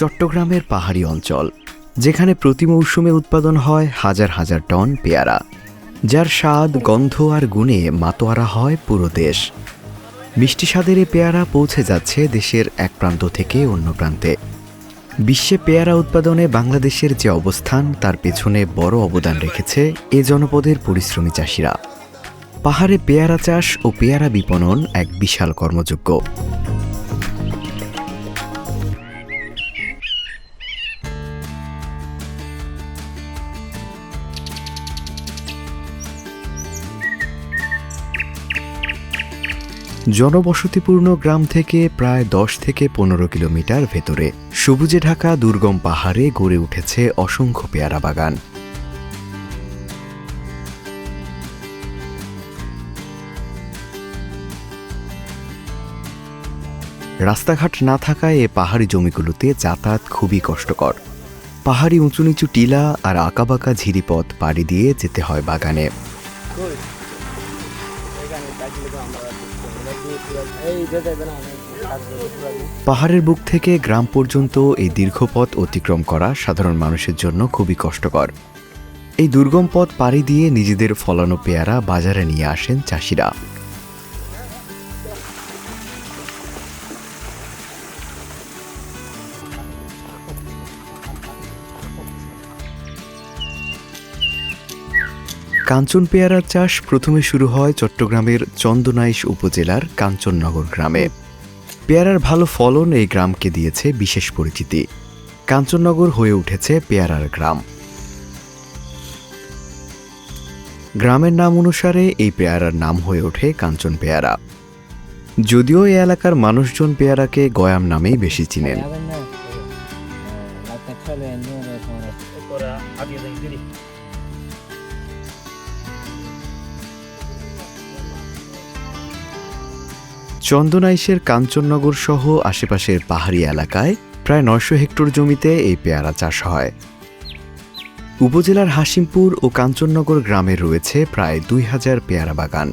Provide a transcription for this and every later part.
চট্টগ্রামের পাহাড়ি অঞ্চল, যেখানে প্রতি মৌসুমে উৎপাদন হয় হাজার হাজার টন পেয়ারা, যার স্বাদ, গন্ধ আর গুণে মাতোয়ারা হয় পুরো দেশ। মিষ্টি স্বাদের এ পেয়ারা পৌঁছে যাচ্ছে দেশের এক প্রান্ত থেকে অন্য প্রান্তে। বিশ্বে পেয়ারা উৎপাদনে বাংলাদেশের যে অবস্থান, তার পেছনে বড় অবদান রেখেছে এ জনপদের পরিশ্রমী চাষিরা। পাহাড়ে পেয়ারা চাষ ও পেয়ারা বিপণন এক বিশাল কর্মযোগ্য। জনবসতিপূর্ণ গ্রাম থেকে প্রায় দশ থেকে পনেরো কিলোমিটার ভেতরে সবুজে ঢাকা দুর্গম পাহাড়ে গড়ে উঠেছে অসংখ্য পেয়ারা বাগান। রাস্তাঘাট না থাকায় এ পাহাড়ি জমিগুলোতে যাতায়াত খুবই কষ্টকর। পাহাড়ি উঁচু নিচু টিলা আর আঁকাবাঁকা ঝিরিপথ পাড়ি দিয়ে যেতে হয় বাগানে। পাহাড়ের বুক থেকে গ্রাম পর্যন্ত এই দীর্ঘ পথ অতিক্রম করা সাধারণ মানুষের জন্য খুবই কষ্টকর। এই দুর্গম পথ পাড়ি দিয়ে নিজেদের ফলানো পেয়ারা বাজারে নিয়ে আসেন চাষিরা। কাঞ্চন পেয়ারার চাষ প্রথমে শুরু হয় চট্টগ্রামের চন্দনাইশ উপজেলার কাঞ্চননগর গ্রামে। পেয়ারার ভালো ফলন এই গ্রামকে দিয়েছে বিশেষ পরিচিতি। কাঞ্চননগর হয়ে উঠেছে পেয়ারার গ্রাম। গ্রামের নাম অনুসারে এই পেয়ারার নাম হয়ে ওঠে কাঞ্চন পেয়ারা। যদিও এই এলাকার মানুষজন পেয়ারাকে গয়াম নামেই বেশি চিনেন। চন্দনাইশের কাঞ্চননগর সহ আশেপাশের পাহাড়ি এলাকায় প্রায় নয়শো হেক্টর জমিতে এই পেয়ারা চাষ হয়। উপজেলার হাসিমপুর ও কাঞ্চননগর গ্রামে রয়েছে প্রায় দুই হাজার পেয়ারা বাগান।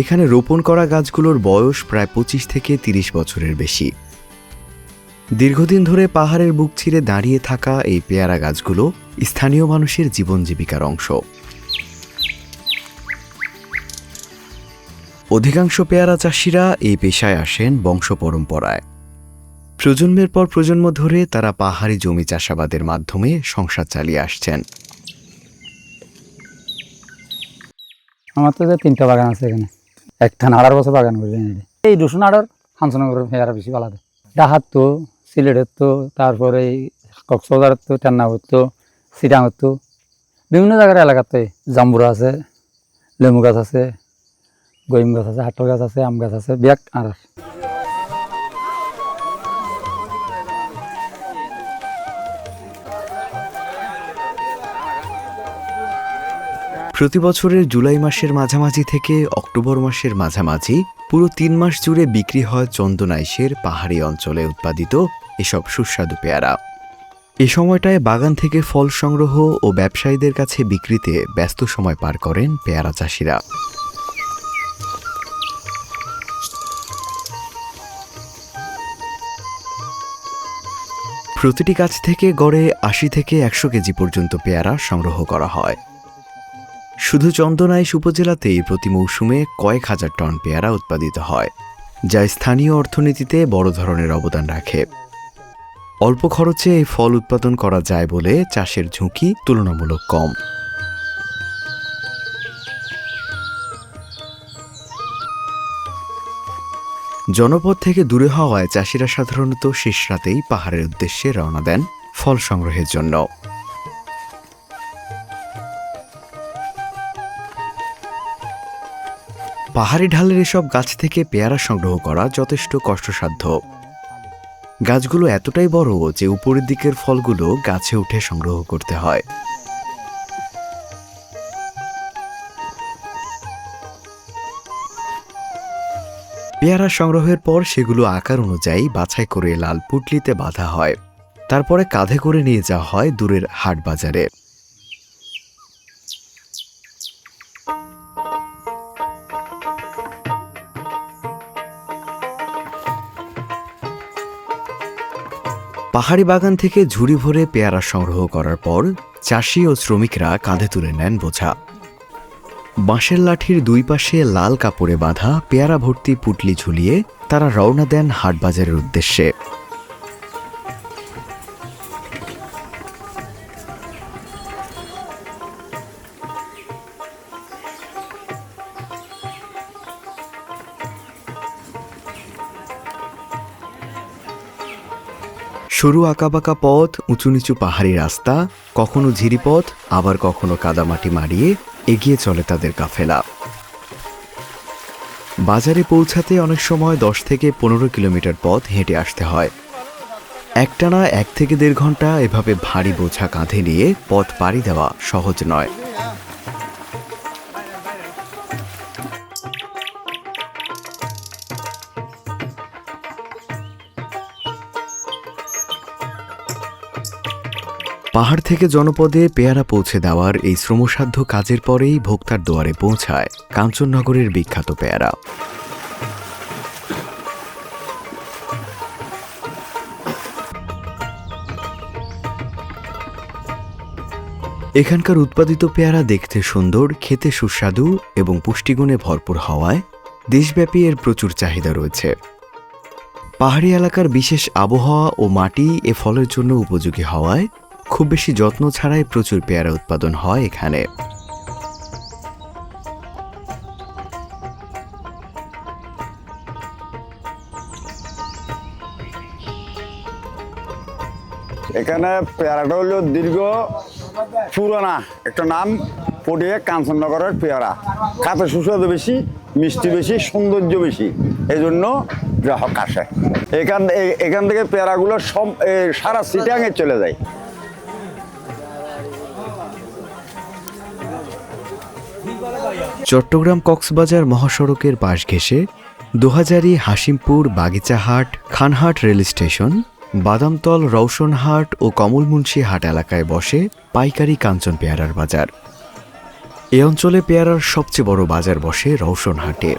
এখানে রোপণ করা গাছগুলোর বয়স প্রায় পঁচিশ থেকে তিরিশ বছরের বেশি। দীর্ঘদিন ধরে পাহাড়ের বুক ছিঁড়ে দাঁড়িয়ে থাকা এই পেয়ারা গাছগুলো স্থানীয় মানুষের জীবন জীবিকার অংশ। অধিকাংশ পেয়ারা চাষিরা এই পেশায় আসেন বংশ পরম্পরায়। প্রজন্মের পর প্রজন্ম ধরে তারা পাহাড়ি জমি চাষাবাদের মাধ্যমে সংসার চালিয়ে আসছেন। আমার তো তিনটা বাগান আছে এখানে। একটা আড়ার বছর বাগান এই রসুন আড়ার হামসনগর হেয়ারা বেশি ভালো দেয় ডাহাত তো সিলেটের তো, তারপরে এই কক্সবাজারের তো টেন্নাপুর তো সিটাঙের তো, বিভিন্ন জায়গার এলাকাতে জাম্বুরা আছে লেমু গাছ আছে গইম গাছ আছে হাটর গাছ আছে, আম গাছ আছে ব্যাগ আর প্রতি বছরের জুলাই মাসের মাঝামাঝি থেকে অক্টোবর মাসের মাঝামাঝি পুরো তিন মাস জুড়ে বিক্রি হয় চন্দনাইশের পাহাড়ি অঞ্চলে উৎপাদিত এসব সুস্বাদু পেয়ারা। এ সময়টায় বাগান থেকে ফল সংগ্রহ ও ব্যবসায়ীদের কাছে বিক্রিতে ব্যস্ত সময় পার করেন পেয়ারা চাষিরা। প্রতিটি গাছ থেকে গড়ে আশি থেকে একশো কেজি পর্যন্ত পেয়ারা সংগ্রহ করা হয়। শুধু চন্দনাইশ উপজেলাতেই প্রতি মৌসুমে কয়েক হাজার টন পেয়ারা উৎপাদিত হয়, যা স্থানীয় অর্থনীতিতে বড় ধরনের অবদান রাখে। অল্প খরচে এই ফল উৎপাদন করা যায় বলে চাষের ঝুঁকি তুলনামূলক কম। জনপদ থেকে দূরে হওয়ায় চাষিরা সাধারণত শেষ রাতেই পাহাড়ের উদ্দেশ্যে রওনা দেন ফল সংগ্রহের জন্য। পাহাড়ি ঢালের এসব গাছ থেকে পেয়ারা সংগ্রহ করা যথেষ্ট কষ্টসাধ্য। গাছগুলো এতটাই বড় যে উপরের দিকের ফলগুলো গাছে উঠে সংগ্রহ করতে হয়। পেয়ারা সংগ্রহের পর সেগুলো আকার অনুযায়ী বাছাই করে লাল পুটলিতে বাঁধা হয়। তারপরে কাঁধে করে নিয়ে যাওয়া হয় দূরের হাট বাজারে। পাহাড়ি বাগান থেকে ঝুড়ি ভরে পেয়ারা সংগ্রহ করার পর চাষি ও শ্রমিকরা কাঁধে তুলে নেন বোঝা। বাঁশের লাঠির দুই পাশে লাল কাপড়ে বাঁধা পেয়ারা ভর্তি পুটলি ঝুলিয়ে তারা রওনা দেন হাটবাজারের উদ্দেশ্যে। সরু আঁকাবাঁকা পথ, উঁচু নিচু পাহাড়ি রাস্তা, কখনো ঝিরিপথ, আবার কখনো কাদামাটি মারিয়ে এগিয়ে চলে তাদের কাফেলা। বাজারে পৌঁছাতে অনেক সময় দশ থেকে পনেরো কিলোমিটার পথ হেঁটে আসতে হয়। একটানা এক থেকে দেড় ঘণ্টা এভাবে ভারী বোঝা কাঁধে নিয়ে পথ পাড়ি দেওয়া সহজ নয়। পাহাড় থেকে জনপদে পেয়ারা পৌঁছে দেওয়ার এই শ্রমসাধ্য কাজের পরেই ভোক্তার দুয়ারে পৌঁছায় কাঞ্চননগরের বিখ্যাত পেয়ারা। এখানকার উৎপাদিত পেয়ারা দেখতে সুন্দর, খেতে সুস্বাদু এবং পুষ্টিগুণে ভরপুর হওয়ায় দেশব্যাপী এর প্রচুর চাহিদা রয়েছে। পাহাড়ি এলাকার বিশেষ আবহাওয়া ও মাটি এ ফলের জন্য উপযোগী হওয়ায় খুব বেশি যত্ন ছাড়াই প্রচুর পেয়ারা উৎপাদন হয় এখানে। এখানে পেয়ারাটা হলো দীর্ঘ পুরানা একটা নাম পটিয়ে কাঞ্চননগরের পেয়ারা। খাতে সুস্বাদু বেশি, মিষ্টি বেশি, সৌন্দর্য বেশি এই জন্য গ্রাহক আসে। এখান এখান থেকে পেয়ারাগুলো সব সারা সিটাঙে চলে যায়। চট্টগ্রাম কক্সবাজার মহাসড়কের পাশ ঘেঁষে দোহাজারি হাসিমপুর বাগিচাহাট, খানহাট রেল স্টেশন, বাদামতল, রওশনহাট ও কমলমুন্সি হাট এলাকায় বসে পাইকারি কাঞ্চন পেয়ারার বাজার। এ অঞ্চলে পেয়ারার সবচেয়ে বড় বাজার বসে রওশনহাটে।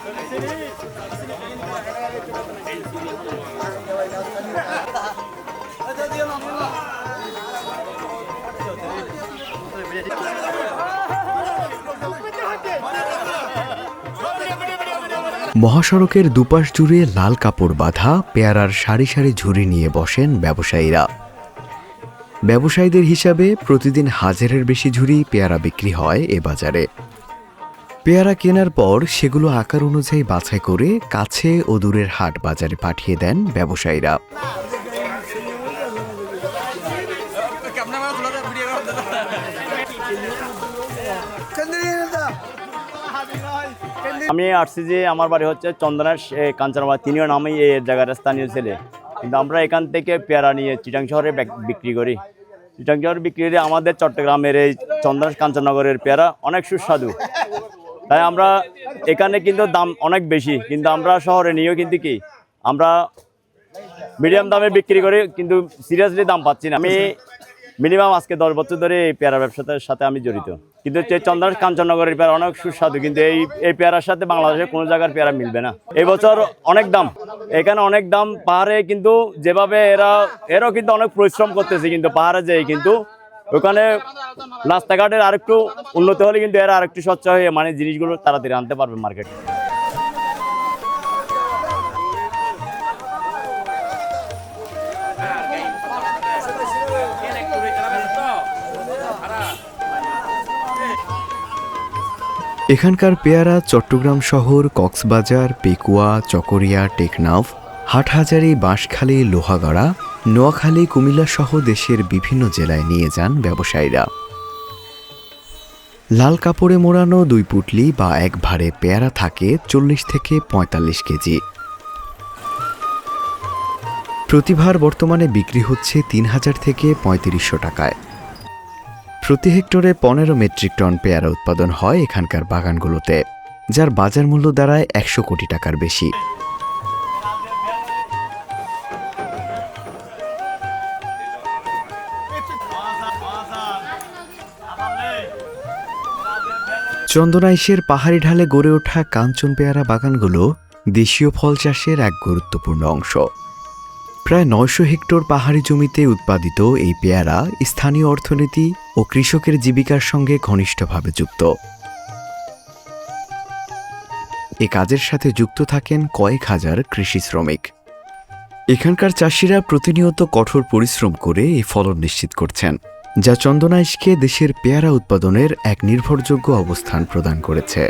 মহাসড়কের দুপাশ জুড়ে লাল কাপড় বাঁধা পেয়ারার সারি সারি ঝুড়ি নিয়ে বসেন ব্যবসায়ীরা। ব্যবসায়ীদের হিসাবে প্রতিদিন হাজারের বেশি ঝুড়ি পেয়ারা বিক্রি হয় এ বাজারে। পেয়ারা কেনার পর সেগুলো আকার অনুযায়ী বাছাই করে কাছে ও দূরের হাট বাজারে পাঠিয়ে দেন ব্যবসায়ীরা। আমি আসছি যে আমার বাড়ি হচ্ছে চন্দনার কাঞ্চনবাড়ি, তিনিও নামই এই জায়গার স্থানীয় ছেলে। কিন্তু আমরা এখান থেকে পেয়ারা নিয়ে চিটাং শহরে বিক্রি করি। চিটাং শহরে বিক্রি করে আমাদের চট্টগ্রামের এই চন্দনাস কাঞ্চননগরের পেয়ারা অনেক সুস্বাদু। তাই আমরা এখানে কিন্তু দাম অনেক বেশি, কিন্তু আমরা শহরে নিয়েও কিন্তু কি, আমরা মিডিয়াম দামে বিক্রি করি, কিন্তু সিরিয়াসলি দাম পাচ্ছি না। আমি মিনিমাম আজকে দশ বছর ধরে এই পেয়ারা ব্যবসাটার সাথে আমি জড়িত। কিন্তু চন্দ্র কাঞ্চননগরের পেয়ারা অনেক সুস্বাদু, কিন্তু এই এই পেয়ারার সাথে বাংলাদেশের কোনো জায়গার পেয়ারা মিলবে না। এই বছর অনেক দাম। এখানে অনেক দাম পাহাড়ে, কিন্তু যেভাবে এরা এরাও কিন্তু অনেক পরিশ্রম করতেছে কিন্তু পাহাড়ে যেয়ে, কিন্তু ওখানে রাস্তাঘাটের আরেকটু উন্নত হলে কিন্তু এরা আরেকটু স্বচ্ছ হয়ে মানে জিনিসগুলো তাড়াতাড়ি আনতে পারবে মার্কেটে এখানকার পেয়ারা চট্টগ্রাম শহর, কক্সবাজার, পেকুয়া, চকরিয়া, টেকনাফ, হাটহাজারি, বাঁশখালী, লোহাগড়া, নোয়াখালী, কুমিল্লা সহ দেশের বিভিন্ন জেলায় নিয়ে যান ব্যবসায়ীরা। লাল কাপড়ে মোড়ানো দুই পুটলি বা এক ভারে পেয়ারা থাকে চল্লিশ থেকে পঁয়তাল্লিশ কেজি। প্রতিভার বর্তমানে বিক্রি হচ্ছে তিন হাজার থেকে পঁয়ত্রিশশো টাকায়। প্রতি হেক্টরে পনেরো মেট্রিক টন পেয়ারা উৎপাদন হয় এখানকার বাগানগুলোতে, যার বাজার মূল্য দাঁড়ায় একশো কোটি টাকার বেশি। চন্দনাইশের পাহাড়ি ঢালে গড়ে ওঠা কাঞ্চন পেয়ারা বাগানগুলো দেশীয় ফল চাষের এক গুরুত্বপূর্ণ অংশ। প্রায় নয়শো হেক্টর পাহাড়ি জমিতে উৎপাদিত এই পেয়ারা স্থানীয় অর্থনীতি ও কৃষকের জীবিকার সঙ্গে ঘনিষ্ঠভাবে যুক্ত। এ কাজের সাথে যুক্ত থাকেন কয়েক হাজার কৃষি শ্রমিক। এখানকার চাষিরা প্রতিনিয়ত কঠোর পরিশ্রম করে এই ফলন নিশ্চিত করছেন, যা চন্দনাইশকে দেশের পেয়ারা উৎপাদনের এক নির্ভরযোগ্য অবস্থান প্রদান করেছে।